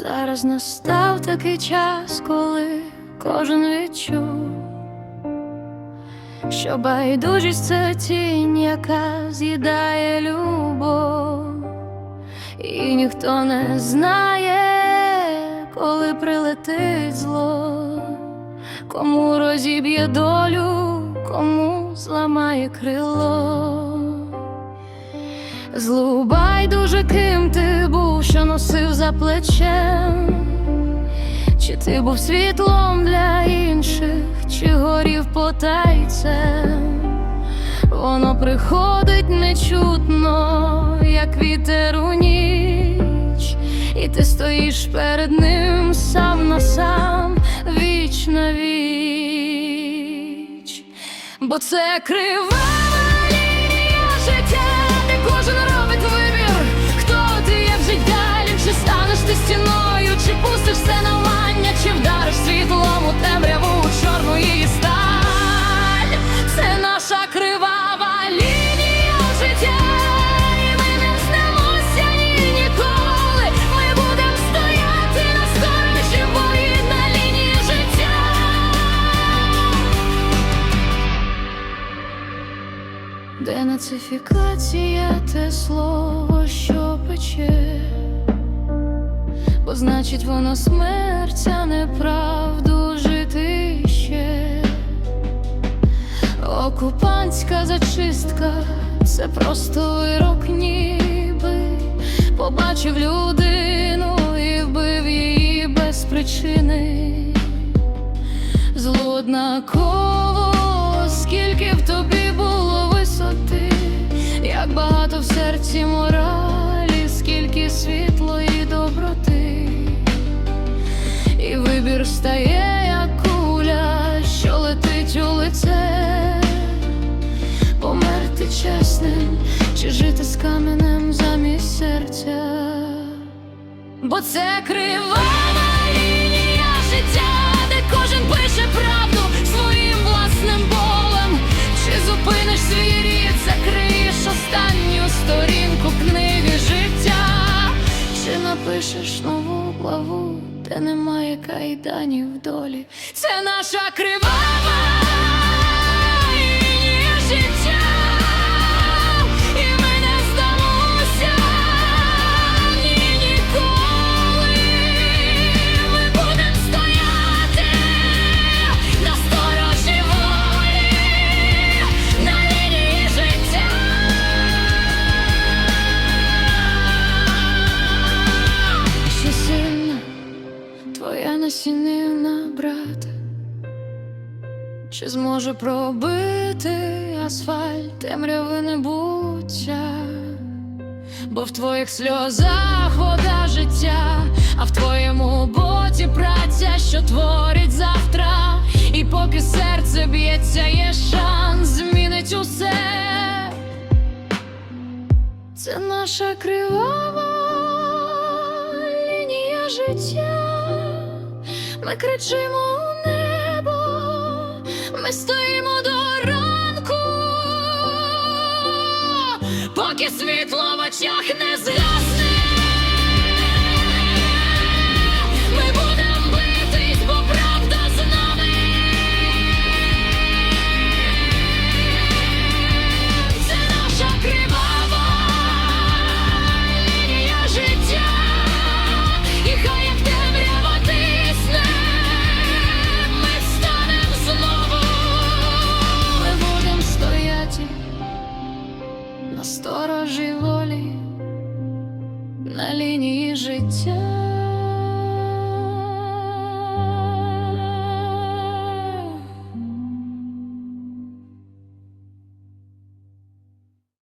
зараз настав такий час, коли кожен відчув, що байдужість це тінь, яка з'їдає любов, і ніхто не знає, коли прилетить зло, кому розіб'є долю, кому зламає крило. Злу байдуже, ким ти був, що носив за плечем, чи ти був світлом для інших, чи горів потайцем, воно приходить нечутно, як вітер у ніч, і ти стоїш перед ним сам на сам, віч на віч, бо це лінія життя, де кожен Денацифікація те слово, що пече, бо значить воно смерть, а не правду жити ще. Окупантська зачистка це просто вирок, ніби побачив людину і вбив її без причини. Зло однаково, скільки в тобі було висоти, як багато в серці моралі, скільки світлої доброти, і вибір стає, як куля, що летить у лице, померти чесним, чи жити з каменем замість серця. Бо це кожен пише правду своїм власним болем. Чи зупиниш свій рід, чи напишеш нову главу, де немає кайданів долі. Це наша кривава і життя, насінина, брат. Чи зможе пробити асфальт темряви не буття? Бо в твоїх сльозах вода життя, а в твоєму боті праця, що творить завтра. І поки серце б'ється, є шанс змінить усе. Це наша кривава лінія життя. Ми кричимо у небо, ми стоїмо до ранку, поки світло в очах не згасне. ворожій волі на линии життя.